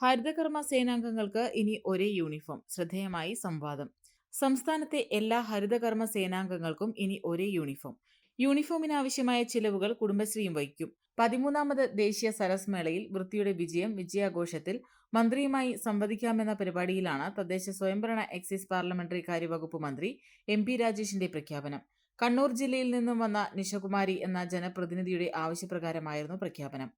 ഹരിതകർമ്മ സേനാംഗങ്ങൾക്ക് ഇനി ഒരേ യൂണിഫോം ശ്രദ്ധേയമായി സംവാദം. സംസ്ഥാനത്തെ എല്ലാ ഹരിതകർമ്മ സേനാംഗങ്ങൾക്കും ഇനി ഒരേ യൂണിഫോം. യൂണിഫോമിന് ആവശ്യമായ ചിലവുകൾ കുടുംബശ്രീയും വഹിക്കും. പതിമൂന്നാമത് ദേശീയ സരസ് മേളയിൽ വൃത്തിയുടെ വിജയം വിജയാഘോഷത്തിൽ മന്ത്രിയുമായി സംവദിക്കാമെന്ന പരിപാടിയിലാണ് തദ്ദേശ സ്വയംഭരണ എക്സൈസ് പാർലമെന്ററി കാര്യവകുപ്പ് മന്ത്രി എം പി രാജേഷിന്റെ പ്രഖ്യാപനം. കണ്ണൂർ ജില്ലയിൽ നിന്നും വന്ന നിഷകുമാരി എന്ന ജനപ്രതിനിധിയുടെ ആവശ്യപ്രകാരമായിരുന്നു പ്രഖ്യാപനം.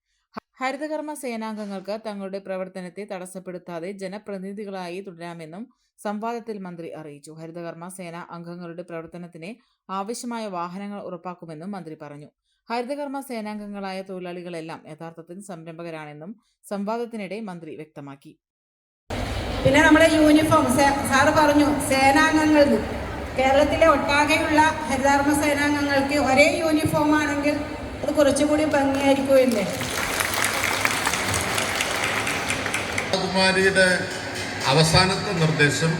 ഹരിതകർമ്മ സേനാംഗങ്ങൾക്ക് തങ്ങളുടെ പ്രവർത്തനത്തെ തടസ്സപ്പെടുത്താതെ ജനപ്രതിനിധികളായി തുടരാമെന്നും സംവാദത്തിൽ മന്ത്രി അറിയിച്ചു. ഹരിതകർമ്മ സേനാ അംഗങ്ങളുടെ പ്രവർത്തനത്തിന് ആവശ്യമായ വാഹനങ്ങൾ ഉറപ്പാക്കുമെന്നും മന്ത്രി പറഞ്ഞു. ഹരിതകർമ്മ സേനാംഗങ്ങളായ തൊഴിലാളികളെല്ലാം യഥാർത്ഥത്തിൽ സംരംഭകരാണെന്നും സംവാദത്തിനിടെ മന്ത്രി വ്യക്തമാക്കി. പിന്നെ നമ്മുടെ യൂണിഫോം സാറ് പറഞ്ഞു സേനാംഗങ്ങൾ കേരളത്തിലെ ഒട്ടാകെയുള്ള ഹരിതകർമ്മ സേനാംഗങ്ങൾക്ക് ഒരേ യൂണിഫോം ആണെങ്കിൽ അത് കുറച്ചുകൂടി ഭംഗിയായിരിക്കുമല്ലേ? കുമാരിയുടെ അവസാനത്തെ നിർദ്ദേശം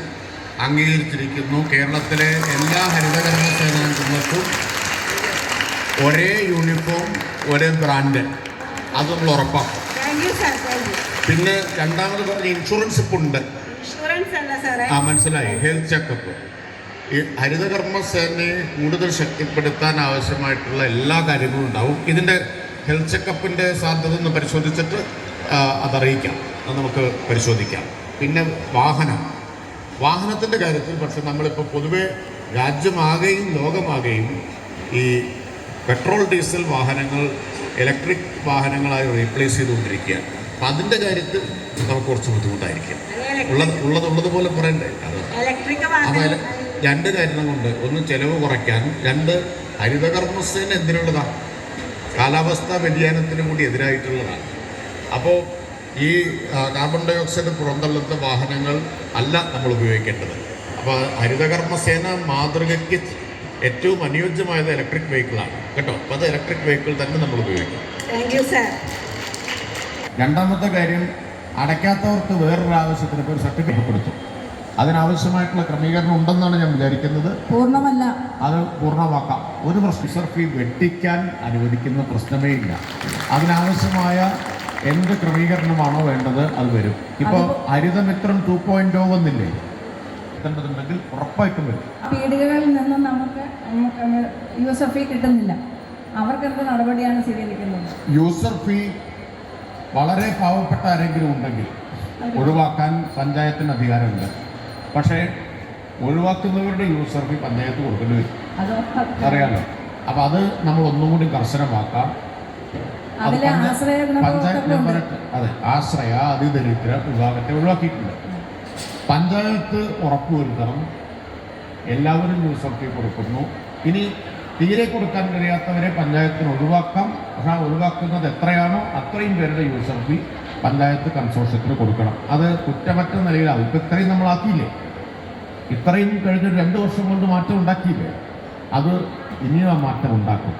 അംഗീകരിച്ചിരിക്കുന്നു. കേരളത്തിലെ എല്ലാ ഹരിതകർമ്മ സേനാംഗങ്ങൾക്കും ഒരേ യൂണിഫോം ഒരേ ബ്രാൻഡ്. അത് നമ്മൾ ഉറപ്പാക്കും പിന്നെ രണ്ടാമത് പറഞ്ഞ ഇൻഷുറൻസ് ഇപ്പം ഉണ്ട് ആ മനസ്സിലായി. ഹെൽത്ത് ചെക്കപ്പ് ഈ ഹരിതകർമ്മ സേനയെ കൂടുതൽ ശക്തിപ്പെടുത്താൻ ആവശ്യമായിട്ടുള്ള എല്ലാ കാര്യങ്ങളും ഉണ്ടാവും. ഇതിന്റെ ഹെൽത്ത് ചെക്കപ്പിന്റെ സാധ്യത ഒന്ന് പരിശോധിച്ചിട്ട് അതറിയിക്കാം. അത് നമുക്ക് പരിശോധിക്കാം. പിന്നെ വാഹനം. വാഹനത്തിന്റെ കാര്യത്തിൽ പക്ഷെ നമ്മളിപ്പോൾ പൊതുവേ രാജ്യമാകെയും ലോകമാകെയും ഈ പെട്രോൾ ഡീസൽ വാഹനങ്ങൾ ഇലക്ട്രിക് വാഹനങ്ങളായി റീപ്ലേസ് ചെയ്തുകൊണ്ടിരിക്കുകയാണ്. അപ്പം അതിന്റെ കാര്യത്തിൽ നമുക്ക് കുറച്ച് ബുദ്ധിമുട്ടായിരിക്കും. ഉള്ളത് ഉള്ളത് ഉള്ളതുപോലെ പറയണ്ടേ? അത് അപ്പോൾ രണ്ട് കാര്യങ്ങൾ കൊണ്ട് ഒന്ന് ചെലവ് കുറയ്ക്കാൻ രണ്ട് ഹരിതകർമ്മസേന എന്തിനുള്ളതാണ്? കാലാവസ്ഥാ വ്യതിയാനത്തിന് കൂടി എതിരായിട്ടുള്ളതാണ്. അപ്പോൾ ഈ കാർബൺ ഡൈ ഓക്സൈഡ് പുറന്തള്ളുന്ന വാഹനങ്ങൾ അല്ല നമ്മൾ ഉപയോഗിക്കേണ്ടത്. അപ്പോൾ ഹരിതകർമ്മസേന മാതൃകയ്ക്ക് ഏറ്റവും അനുയോജ്യമായത് ഇലക്ട്രിക് വെഹിക്കിളാണ് കേട്ടോ? അപ്പോൾ അത് ഇലക്ട്രിക് വെഹിക്കിൾ തന്നെ നമ്മൾ ഉപയോഗിക്കും. താങ്ക് യു സാർ രണ്ടാമത്തെ കാര്യം അടയ്ക്കാത്തവർക്ക് വേറൊരു ആവശ്യത്തിന് ഇപ്പോൾ ഒരു സർട്ടിഫിക്കറ്റ് കൊടുത്തു. അതിനാവശ്യമായിട്ടുള്ള ക്രമീകരണം ഉണ്ടെന്നാണ് ഞാൻ വിചാരിക്കുന്നത്. പൂർണമല്ല. അത് പൂർണമാക്കാം. ഒരു പ്രശ്നം ഫീ വെട്ടിക്കാൻ അനുവദിക്കുന്ന പ്രശ്നമേ ഇല്ല. അതിനാവശ്യമായ എന്ത് ക്രമീകരണമാണോ വേണ്ടത് അത് വരും. ഇപ്പോൾ ഹരിതമിത്രം ടു പോയിന്റ് ഓ വന്നില്ലേ? എത്തേണ്ടതുണ്ടെങ്കിൽ ഉറപ്പായിട്ടും വരും. പീടികകളിൽ നിന്നും നമുക്ക് യൂസർ ഫീ കിട്ടുന്നില്ല. അവർക്ക് എന്ത് നടപടിയാണ് സ്വീകരിക്കുന്നത്? യൂസർ ഫീ വളരെ പാവപ്പെട്ട ആരെങ്കിലും ഉണ്ടെങ്കിൽ ഒഴിവാക്കാൻ പഞ്ചായത്തിന് അധികാരമുണ്ട്. പക്ഷേ ഒഴിവാക്കുന്നവരുടെ യൂസർ ഫീ പഞ്ചായത്ത് കൊടുക്കേണ്ടി വരും. അറിയാമല്ലോ അറിയാലോ? അപ്പം അത് നമ്മൾ ഒന്നും കൂടി കർശനമാക്കാം. അത് പഞ്ചായത്ത്. അതെ ആശ്രയ അതിദരിദ്ര വിഭാഗത്തെ ഒഴിവാക്കിയിട്ടുണ്ട് പഞ്ചായത്ത് ഉറപ്പുവരുത്തണം. എല്ലാവരും ന്യൂസ് ഒക്കെ കൊടുക്കുന്നു. ഇനി തീരെ കൊടുക്കാൻ കഴിയാത്തവരെ പഞ്ചായത്തിന് ഒഴിവാക്കാം. പക്ഷേ ആ ഒഴിവാക്കുന്നത് എത്രയാണോ അത്രയും പേരുടെ യൂസർ ഫീ പഞ്ചായത്ത് കൺസോർഷ്യത്തിന് കൊടുക്കണം. അത് കുറ്റമറ്റ നിലയിലാവും. ഇപ്പം ഇത്രയും നമ്മളാക്കിയില്ലേ? ഇത്രയും കഴിഞ്ഞ രണ്ട് വർഷം കൊണ്ട് മാറ്റം ഉണ്ടാക്കിയില്ലേ? അത് ഇനിയും ആ മാറ്റം ഉണ്ടാക്കും.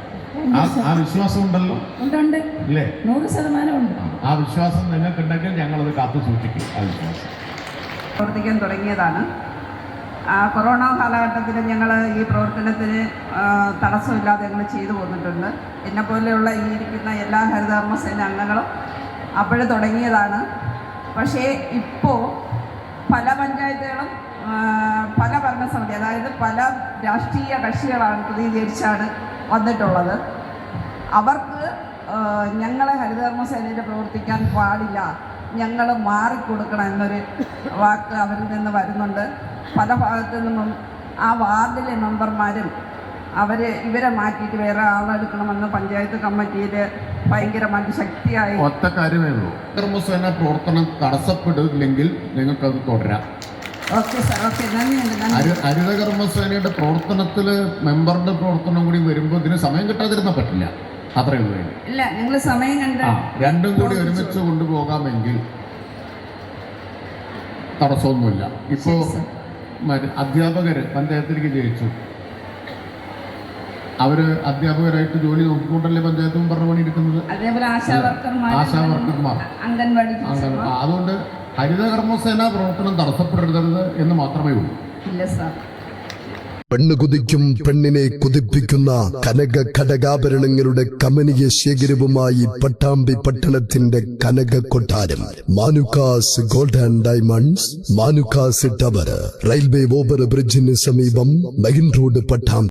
ആ ആ വിശ്വാസം ഉണ്ടല്ലോ? ഉണ്ടുണ്ട്. ഇല്ലേ? നൂറ് ശതമാനം ഉണ്ട്. ആ വിശ്വാസം നിങ്ങൾക്കുണ്ടെങ്കിൽ ഞങ്ങളത് കാത്തു സൂക്ഷിക്കും ആ വിശ്വാസം. പ്രവർത്തിക്കാൻ തുടങ്ങിയതാണ്. ആ, കൊറോണ കാലഘട്ടത്തിൽ ഞങ്ങൾ ഈ പ്രവർത്തനത്തിന് തടസ്സമില്ലാതെ ഞങ്ങൾ ചെയ്തു പോന്നിട്ടുണ്ട്. എന്നെപ്പോലെയുള്ള ഈ ഇരിക്കുന്ന എല്ലാ ഹരിതകർമ്മ സേന അംഗങ്ങളും അപ്പോഴേ തുടങ്ങിയതാണ്. പക്ഷേ ഇപ്പോൾ പല പഞ്ചായത്തുകളും പല ഭരണസമിതി അതായത് പല രാഷ്ട്രീയ കക്ഷികളാണ് പ്രതിനിധീകരിച്ചാണ് വന്നിട്ടുള്ളത്. അവർക്ക് ഞങ്ങളെ ഹരിതകർമ്മ സേനയിൽ പ്രവർത്തിക്കാൻ പാടില്ല. ഞങ്ങൾ മാറിക്കൊടുക്കണം എന്നൊരു വാക്ക് അവരിൽ നിന്ന് വരുന്നുണ്ട്. പല ഭാഗത്തു നിന്നും ആ വാർഡിലെ മെമ്പർമാരും അവർ ഇവരെ മാറ്റിയിട്ട് വേറെ ആളെടുക്കണമെന്ന് പഞ്ചായത്ത് കമ്മിറ്റിയിൽ ഭയങ്കരമായിട്ട് ശക്തിയായി. ഒറ്റ കാര്യമേ ഉള്ളൂ. പ്രവർത്തനം തടസ്സപ്പെടില്ലെങ്കിൽ നിങ്ങൾക്കത് തുടരാം. ഓക്കെ പ്രവർത്തനത്തിൽ മെമ്പറിന്റെ ഹരിതകർമ്മസേനയുടെ പ്രവർത്തനത്തിൽ പ്രവർത്തനം കൂടി വരുമ്പോൾ ഇതിന് സമയം കിട്ടാതിരുന്ന പറ്റില്ല. അത്രയും. ഇല്ല ഞങ്ങൾ സമയം കണ്ട രണ്ടും കൂടി ഒരുമിച്ച് കൊണ്ടുപോകാമെങ്കിൽ തടസ്സമൊന്നുമില്ല. ഇപ്പോൾ അധ്യാപകർ പഞ്ചായത്തിലേക്ക് ജയിച്ചു. അവർ അധ്യാപകരായിട്ട് ജോലി നോക്കിക്കൊണ്ടല്ലേ പഞ്ചായത്തും പറഞ്ഞു പണിയെടുക്കുന്നത് അതേപോലെ ആശാ വർക്കർമാർ. അതുകൊണ്ട് ഹരിതകർമ്മസേന പ്രവർത്തനം തടസ്സപ്പെടരുത് എന്ന് മാത്രമേ ഉള്ളൂ. ഇല്ല സാർ. പെണ്ണ് കുതിക്കും പെണ്ണിനെ കുതിപ്പിക്കുന്ന കനക ഘടകാഭരണങ്ങളുടെ കമനീയ ശേഖരവുമായി പട്ടാമ്പി പട്ടണത്തിന്റെ കനക കൊട്ടാരം. Manukkas gold and diamonds Manukkas tower railway over ബ്രിഡ്ജിന് സമീപം മെയിൻ റോഡ് പട്ടാമ്പി.